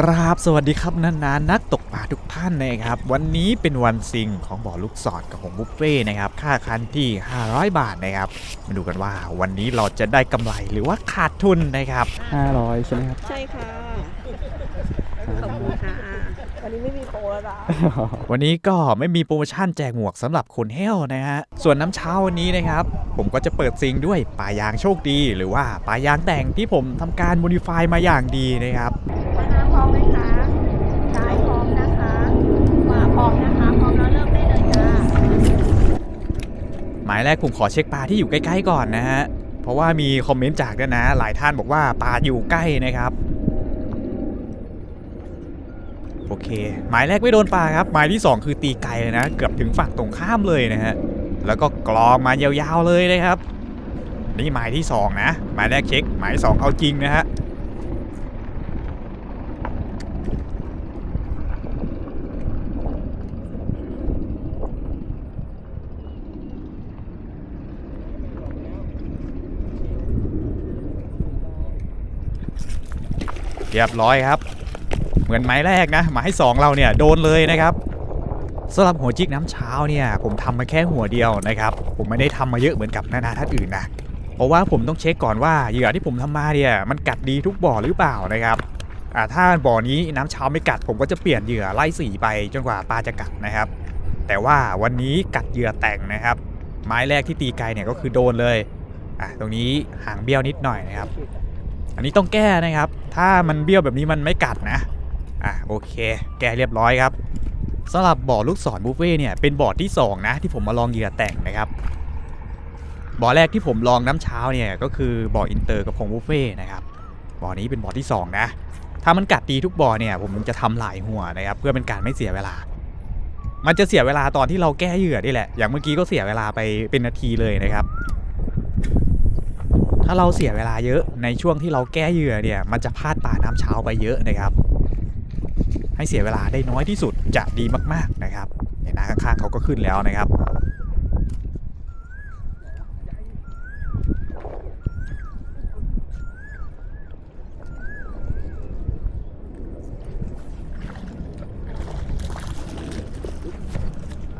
กราบสวัสดีครับนานานักตกปลาทุกท่านนะครับ วันนี้เป็นวันซิงของบ่อลูกศรกับของบุฟเฟ่ต์นะครับ ค่าคันที่ 500 บาทนะครับ มาดูกันว่าวันนี้เราจะได้กำไรหรือว่าขาดทุนนะครับ 500 ใช่ไหมครับ ใช่ค่ะ ขอบคุณค่ะ วันนี้ไม่มีโปรแล้วนะวันนี้ก็ไม่มีโปรโมชั่นแจกหมวกสำหรับคนเฮลนะฮะ ส่วนน้ำเช้าวันนี้นะครับ ผมก็จะเปิดซิงด้วยปลายางโชคดี หรือว่าปลายางแต่งที่ผมทำการโมดิฟายมาอย่างดีนะครับ นะคะพร้อมไหมคะซ้ายพร้อมนะคะขวาพร้อมนะคะ พร้อมแล้วเริ่มได้เลยจ้า หมายแรกผมขอเช็คปลาที่อยู่ใกล้ๆก่อนนะฮะ เพราะว่ามีคอมเมนต์จากด้วยนะ หลายท่านบอกว่าปลาอยู่ใกล้นะครับ โอเค หมายแรกไม่โดนปลาครับ หมายที่ 2 คือตีไกลเลยนะ เกือบถึงฝั่งตรงข้ามเลยนะฮะ แล้วก็กรองมายาวๆเลยนะครับ นี่หมายที่ 2 นะ หมายแรกเช็ค หมายที่สองเอาจริงนะฮะ เรียบร้อยครับ เหมือนไม้แรกนะไม้สองเราเนี่ยโดนเลยนะครับสำหรับหัวจิกน้ำเช้าเนี่ยผมทำมาแค่หัวเดียวนะครับ ผมไม่ได้ทำมาเยอะเหมือนกับนานาท่านอื่นนะเพราะว่าผมต้องเช็คก่อนว่าเหยื่อที่ผมทำมาเนี่ยมันกัดดีทุกบ่อหรือเปล่านะครับอ่าถ้าบ่อนี้น้ำเช้าไม่กัด ผมก็จะเปลี่ยนเหยื่อไล่สีไปจนกว่าปลาจะกัดนะครับ แต่ว่าวันนี้กัดเหยื่อแต่งนะครับ ไม้แรกที่ตีไกลเนี่ยก็คือโดนเลยอะตรงนี้หางเบี้ยวนิดหน่อยนะครับ อันนี้ต้องแก้นะครับ ถ้ามันเบี้ยวแบบนี้มันไม่กัดนะ อะโอเค แก้เรียบร้อยครับสำหรับบ่อลูกศรบุฟเฟ่เนี่ยเป็นบ่อที่สองนะ ที่ผมมาลองเหยื่อแต่งนะครับบ่อแรกที่ผมลองน้ำเช้าเนี่ยก็คือบ่ออินเตอร์กับพงบุฟเฟ่นะครับบ่อนี้เป็นบ่อที่สองนะ ถ้ามันกัดดีทุกบ่อเนี่ยผมจะทำหลายหัวนะครับเพื่อเป็นการไม่เสียเวลา มันจะเสียเวลาตอนที่เราแก้เหยื่อนี่แหละ อย่างเมื่อกี้ก็เสียเวลาไปเป็นนาทีเลยนะครับ ถ้าเราเสียเวลาเยอะ ในช่วงที่เราแก้เหยื่อเนี่ยมันจะพลาดป่าน้ำเช้าไปเยอะนะครับ ให้เสียเวลาได้น้อยที่สุดจะดีมากๆนะครับเนี่ยนะข้างๆเขาก็ขึ้นแล้วนะครับ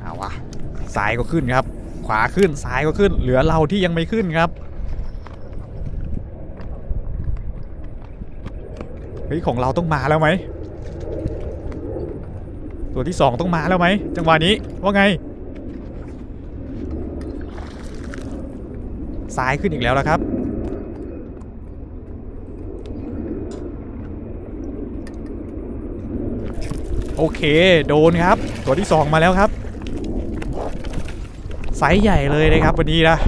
เอาวะซ้ายก็ขึ้นครับ ขวาขึ้นซ้ายก็ขึ้น เหลือเราที่ยังไม่ขึ้นครับ ฮ้ยของเราต้องมาแล้วไหมตัวที่สองต้องมาแล้วไหมจังหวะนี้ว่าไงซ้ายขึ้นอีกแล้วละครับ โอเคโดนครับ ตัวที่สองมาแล้วครับไซส์ใหญ่เลยนะครับวันนี้นะ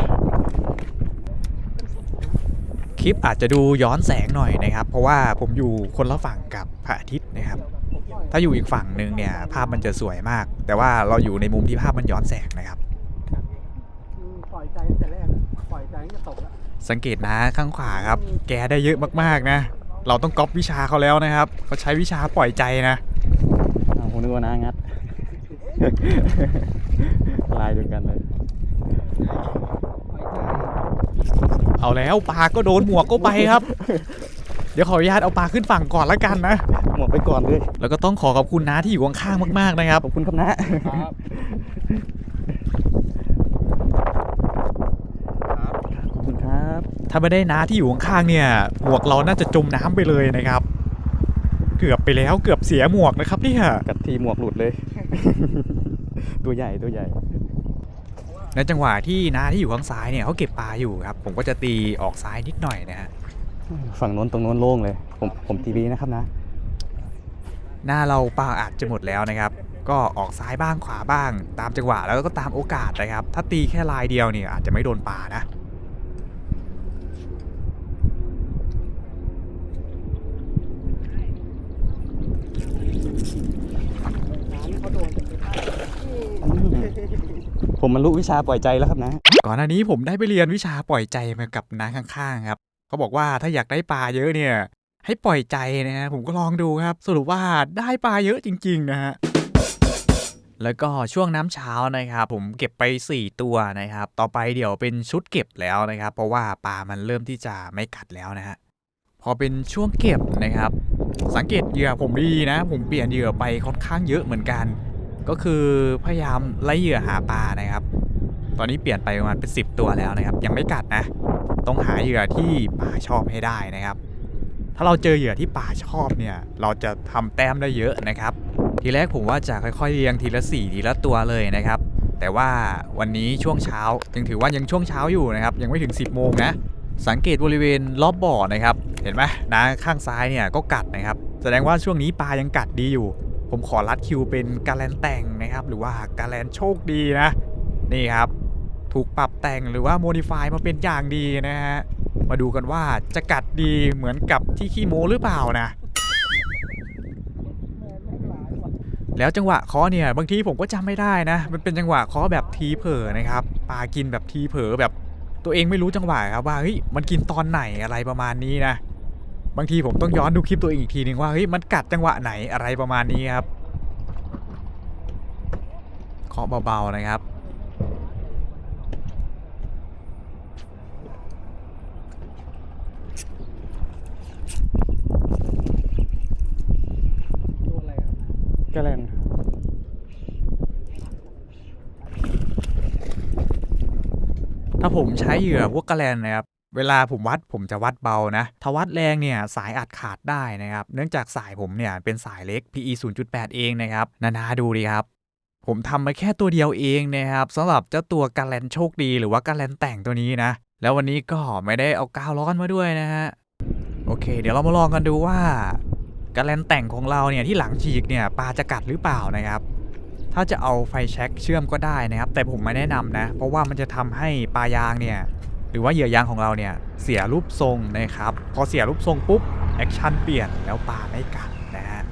ลิปอาจจะดูย้อนแสงหน่อยนะครับ เพราะว่าผมอยู่คนละฝั่งกับพระอาทิตย์นะครับ ถ้าอยู่อีกฝั่งหนึ่งเนี่ยภาพมันจะสวยมาก แต่ว่าเราอยู่ในมุมที่ภาพมันย้อนแสงนะครับปล่อยใจตั้งแต่แรกปล่อยใจตั้งแต่ตกแล้วสังเกตนะข้างขวาครับ แกได้เยอะมากๆนะ เราต้องก๊อปวิชาเขาแล้วนะครับเขาใช้วิชาปล่อยใจนะผมนึกว่านางัดลายเดียวกันเลย เอาแล้วปลาก็โดนหมวกก็ไปครับ เดี๋ยวขออนุญาตเอาปลาขึ้นฝั่งก่อนละกันนะ หมดไปก่อนเลย แล้วก็ต้องขอขอบคุณนะที่อยู่ข้างๆมากๆนะครับ ขอบคุณครับนะขอบคุณครับ ถ้าไม่ได้น้าที่อยู่ข้างๆเนี่ยหมวกเราน่าจะจมน้ำไปเลยนะครับ เกือบไปแล้วเกือบเสียหมวกนะครับเนี่ย กัดทีหมวกหลุดเลย ตัวใหญ่ตัวใหญ่ ในจังหวะที่น้าที่อยู่ข้างซ้ายเนี่ยเขาเก็บปลาอยู่ครับ ผมก็จะตีออกซ้ายนิดหน่อยนะฮะฝั่งโน้นตรงโน้นโล่งเลย ผมผมทีวีนะครับนะ หน้าเราปลาอาจจะหมดแล้วนะครับ ก็ออกซ้ายบ้างขวาบ้าง ตามจังหวะแล้วก็ตามโอกาสนะครับ ถ้าตีแค่ลายเดียวเนี่ยอาจจะไม่โดนปลานะ ผมมันรู้วิชาปล่อยใจแล้วครับนะ ก่อนหน้านี้ผมได้ไปเรียนวิชาปล่อยใจมากับน้าข้างๆครับเขาบอกว่าถ้าอยากได้ปลาเยอะเนี่ย ให้ปล่อยใจนะฮะผมก็ลองดูครับ สรุปว่าได้ปลาเยอะจริง ๆ นะฮะแล้วก็ช่วงน้ำเช้านะครับผมเก็บไป 4 ตัวนะครับ ต่อไปเดี๋ยวเป็นชุดเก็บแล้วนะครับ เพราะว่าปลามันเริ่มที่จะไม่กัดแล้วนะฮะพอเป็นช่วงเก็บนะครับ สังเกตเหยื่อผมดีนะ ผมเปลี่ยนเหยื่อไปค่อนข้างเยอะเหมือนกัน ก็คือพยายามไล่เหยื่อหาปลานะครับ ตอนนี้เปลี่ยนไปประมาณเป็น 10 ตัวแล้วนะครับ ยังไม่กัดนะ ต้องหาเหยื่อที่ป่าชอบให้ได้นะครับ ถ้าเราเจอเหยื่อที่ป่าชอบเนี่ย เราจะทำแต้มได้เยอะนะครับ ทีแรกผมว่าจะค่อยๆเรียงทีละ4ทีละตัวเลยนะครับ แต่ว่าวันนี้ช่วงเช้ายังถือว่ายังช่วงเช้าอยู่นะครับ ยังไม่ถึง 10โมงนะ สังเกตบริเวณรอบบ่อนะครับ เห็นไหมนะข้างซ้ายเนี่ยก็กัดนะครับ แสดงว่าช่วงนี้ปลายังกัดดีอยู่ ผมขอรัดคิวเป็นกาแลนแต่งนะครับ หรือว่ากาแลนโชคดีนะ นี่ครับ ถูกปรับแต่งหรือว่าโมดิฟายมาเป็นอย่างดีนะฮะ มาดูกันว่าจะกัดดีเหมือนกับที่ขี้โมหรือเปล่านะ แล้วจังหวะคาะเนี่ย บางทีผมก็จำไม่ได้นะ มันเป็นจังหวะคาะแบบทีเผลอนะครับปลากินแบบทีเผลอแบบตัวเองไม่รู้จังหวะครับว่าเฮ้ยมันกินตอนไหนอะไรประมาณนี้นะ บางทีผมต้องย้อนดูคลิปตัวเองอีกทีหนึ่งว่าเฮ้ยมันกัดจังหวะไหนอะไรประมาณนี้ครับเคาะเบาๆนะครับโดนอะไรอะกระแลนถ้าผมใช้เหยื่อพวกกระแลนนะครับ เวลาผมวัดผมจะวัดเบานะถ้าวัดแรงเนี่ยสายอาจขาดได้นะครับ เนื่องจากสายผมเนี่ยเป็นสายเล็ก PE 0.8 เองนะครับนานาดูดีครับ ผมทำมาแค่ตัวเดียวเองนะครับสำหรับเจ้าตัวกาแลนโชคดีหรือว่ากาแลนแต่งตัวนี้นะ แล้ววันนี้ก็ไม่ได้เอากาวร้อนมาด้วยนะฮะโอเค เดี๋ยวเรามาลองกันดูว่ากาแลนแต่งของเราเนี่ยที่หลังฉีกเนี่ยปลาจะกัดหรือเปล่านะครับถ้าจะเอาไฟแช็กเชื่อมก็ได้นะครับ แต่ผมไม่แนะนำนะ เพราะว่ามันจะทำให้ปลายางเนี่ย หรือว่าเหยื่อยางของเราเนี่ยเสียรูปทรงนะครับ พอเสียรูปทรงปุ๊บแอคชั่นเปลี่ยนแล้วปลาไม่กัดนะฮะ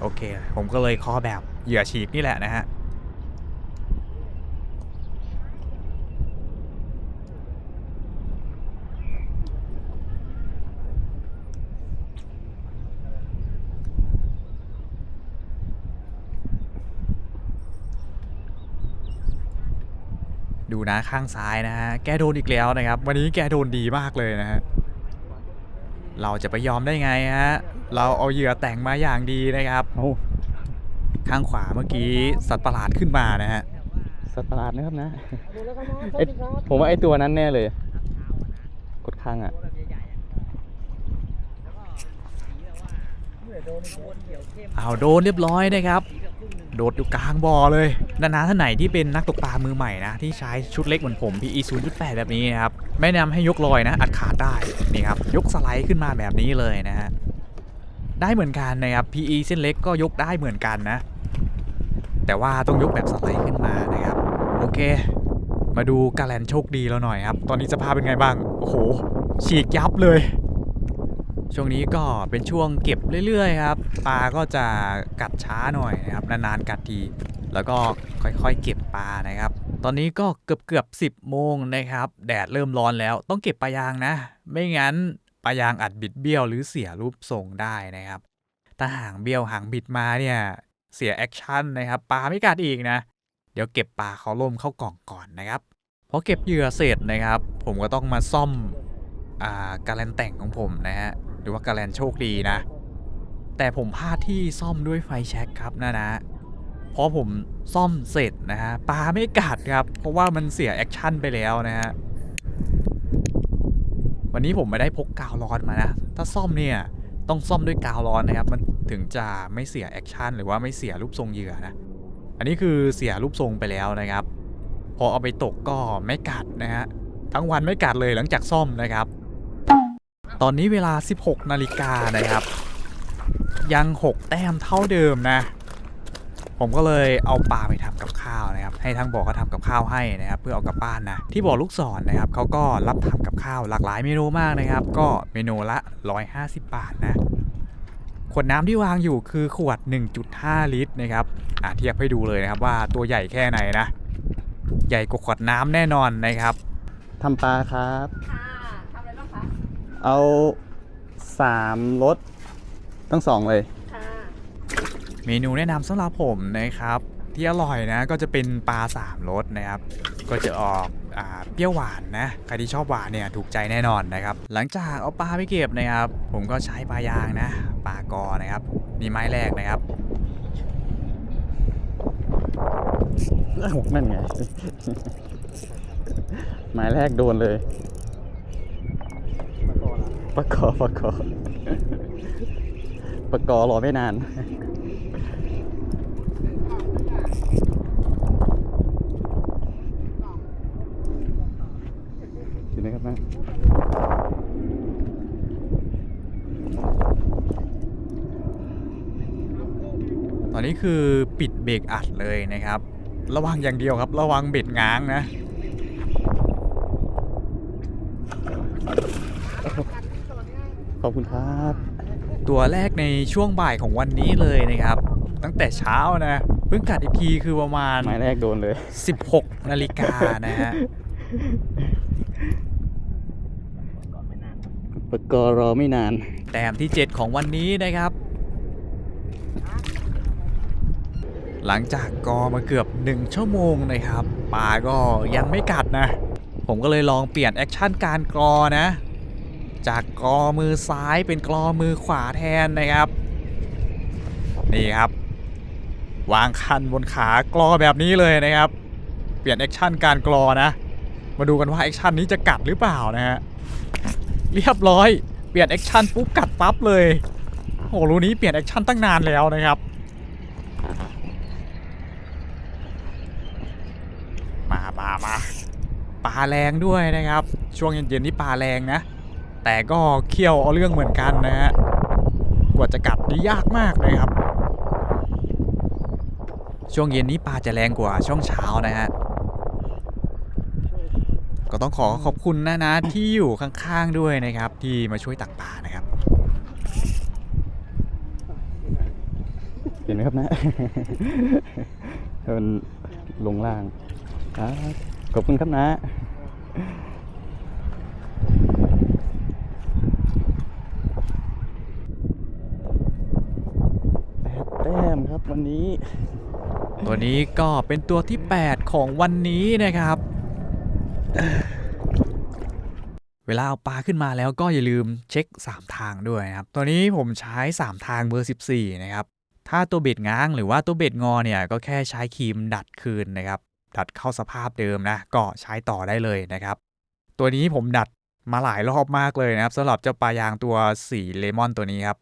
โอเค ผมก็เลยคอแบบเหยื่อฉีกนี่แหละนะฮะ ดูนะข้างซ้ายนะฮะแกโดนอีกแล้วนะครับ วันนี้แกโดนดีมากเลยนะฮะเราจะไปยอมได้ไงฮะเราเอาเหยื่อแต่งมาอย่างดีนะครับโอ้ข้างขวาเมื่อกี้สัตว์ประหลาดขึ้นมานะฮะสัตว์ประหลาดนะครับนะโดนแล้วครับน้องสวัไอ้สดีครับผมว่าไอตัวนั้นแน่เลย กดค้างอะ เอาโดนเรียบร้อยนะครับ โดดอยู่กลางบ่อเลยนานาท่านไหนที่เป็นนักตกปลามือใหม่นะ ที่ใช้ชุดเล็กเหมือนผม PE 0.8 แบบนี้นะครับไม่แนะนำให้ยกลอยนะ อัดขาดได้นี่ครับยกสไลด์ขึ้นมาแบบนี้เลยนะฮะได้เหมือนกันนะครับ PE เส้นเล็กก็ยกได้เหมือนกันนะ แต่ว่าต้องยกแบบสไลด์ขึ้นมานะครับ โอเค มาดูกาแลนโชคดีแล้วหน่อยครับ ตอนนี้สภาพเป็นไงบ้าง โอ้โหฉีกยับเลย ช่วงนี้ก็เป็นช่วงเก็บเรื่อยๆครับปลาก็จะกัดช้าหน่อยนะครับนานๆกัดที แล้วก็ค่อยๆเก็บปลานะครับ ตอนนี้ก็เกือบเกือบๆ10โมงนะครับ แดดเริ่มร้อนแล้วต้องเก็บปลายางนะ ไม่งั้นปลายางอาจบิดเบี้ยวหรือเสียรูปทรงได้นะครับถ้าหางเบี้ยวหางบิดมาเนี่ยเสียแอคชั่นนะครับปลาไม่กัดอีกนะ เดี๋ยวเก็บปลาเขาล่มเข้ากล่องก่อนนะครับพอเก็บเหยื่อเสร็จนะครับ ผมก็ต้องมาซ่อมอาการันแต่งของผมนะฮะ หรือว่าการันโชคดีนะ แต่ผมพลาดที่ซ่อมด้วยไฟแช็กครับนะนะพอผมซ่อมเสร็จนะฮะปลาไม่กัดครับ เพราะว่ามันเสียแอคชั่นไปแล้วนะฮะวันนี้ผมไม่ได้พกกาวร้อนมานะ ถ้าซ่อมเนี่ยต้องซ่อมด้วยกาวร้อนนะครับ มันถึงจะไม่เสียแอคชั่นหรือว่าไม่เสียรูปทรงเหยื่อนะ อันนี้คือเสียรูปทรงไปแล้วนะครับ พอเอาไปตกก็ไม่กัดนะฮะ ทั้งวันไม่กัดเลยหลังจากซ่อมนะครับ ตอนนี้เวลา 16 นาฬิกานะครับ ยัง 6 แต้มเท่าเดิมนะ ผมก็เลยเอาปลาไปทำกับข้าวนะครับ ให้ทางบ่อเขาทำกับข้าวให้นะครับ เพื่อเอากลับบ้านนะ ที่บ่อลูกศรนะครับเขาก็รับทำกับข้าวหลากหลายเมนูมากนะครับ ก็เมนูละ 150 บาทนะขวดน้ำที่วางอยู่คือขวด 1.5 ลิตรนะครับ อะเทียบให้ดูเลยนะครับว่าตัวใหญ่แค่ไหนนะ ใหญ่กว่าขวดน้ำแน่นอนนะครับทำปลาครับ เอาสามรสทั้งสองเลย ค่ะเมนูแนะนำสำหรับผมนะครับ ที่อร่อยนะก็จะเป็นปลาสามรสนะครับ ก็จะออกอ่าเปรี้ยวหวานนะใครที่ชอบหวานเนี่ยถูกใจแน่นอนนะครับ หลังจากเอาปลาไปเก็บนะครับ ผมก็ใช้ปลายางนะปลากอนะครับนี่ไม้แรกนะครับอ้าวนั่นไง หมายแรกโดนเลยตะกอนละ ปะกอปะกอปะกอรอไม่นาน อยู่นะครับนะตอนนี้คือปิดเบรกอัดเลยนะครับ ระวังอย่างเดียวครับ ระวังเบ็ดง้างนะ ขอบคุณครับ ตัวแรกในช่วงบ่ายของวันนี้เลยนะครับ ตั้งแต่เช้านะเพิ่งกัดอีกทีคือประมาณหมายแรกโดนเลย 16นาฬิกานะฮะปะกอรอไม่นาน แต้มที่ 7 ของวันนี้นะครับ หลังจากกอมาเกือบ 1 ชั่วโมงนะครับปลาก็ยังไม่กัดนะ ผมก็เลยลองเปลี่ยนแอคชั่นการกรอนะ จากกอมือซ้ายเป็นกอมือขวาแทนนะครับ นี่ครับ วางคันบนขากรอแบบนี้เลยนะครับ เปลี่ยนแอคชั่นการกรอนะ มาดูกันว่าแอคชั่นนี้จะกัดหรือเปล่านะฮะเรียบร้อยเปลี่ยนแอคชั่นปุ๊บกัดปั๊บเลยโหรู้นี้เปลี่ยนแอคชั่นตั้งนานแล้วนะครับ มามามาปลาแรงด้วยนะครับ ช่วงเย็นๆนี่ปลาแรงนะ แต่ก็เคี่ยวเอาเรื่องเหมือนกันนะฮะกว่าจะกัดนี่ยากมากเลยครับ ช่วงเย็นนี้ปลาจะแรงกว่าช่วงเช้านะฮะก็ต้องขอขอบคุณนะนะที่อยู่ข้างๆด้วยนะครับ ที่มาช่วยตักปลานะครับเห็นไหมครับนะมันลงล่างครับขอบคุณครับนะ แปดแต้มครับ วันนี้ ตัวนี้ก็เป็นตัวที่ 8 ของวันนี้นะครับ เวลาเอาปลาขึ้นมาแล้วก็อย่าลืมเช็ค 3 ทางด้วยนะครับ ตัวนี้ผมใช้ 3 ทางเบอร์ 14 นะครับ ถ้าตัวเบ็ดง้างหรือว่าตัวเบ็ดงอเนี่ยก็แค่ใช้ครีมดัดคืนนะครับ ดัดเข้าสภาพเดิมนะ ก็ใช้ต่อได้เลยนะครับ ตัวนี้ผมดัดมาหลายรอบมากเลยนะครับสำหรับเจ้าปลายางตัวสีเลมอนตัวนี้ครับ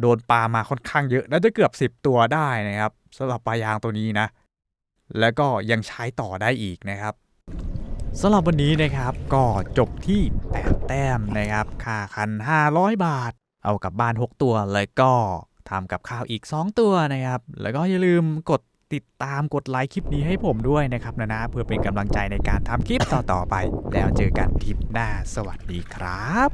โดนปลามาค่อนข้างเยอะ น่าจะเกือบ 10 ตัวได้นะครับสำหรับปลายางตัวนี้นะ แล้วก็ยังใช้ต่อได้อีกนะครับสำหรับวันนี้นะครับก็จบที่ 8 แต้มนะครับ ค่าคัน 500 บาท เอากลับบ้าน 6 ตัว แล้วก็ทำกับข้าวอีก 2 ตัวนะครับ แล้วก็อย่าลืมกดติดตามกดไลค์คลิปนี้ให้ผมด้วยนะครับนะนะเพื่อเป็นกำลังใจในการทำคลิปต่อๆไป แล้วเจอกันทริปหน้าสวัสดีครับ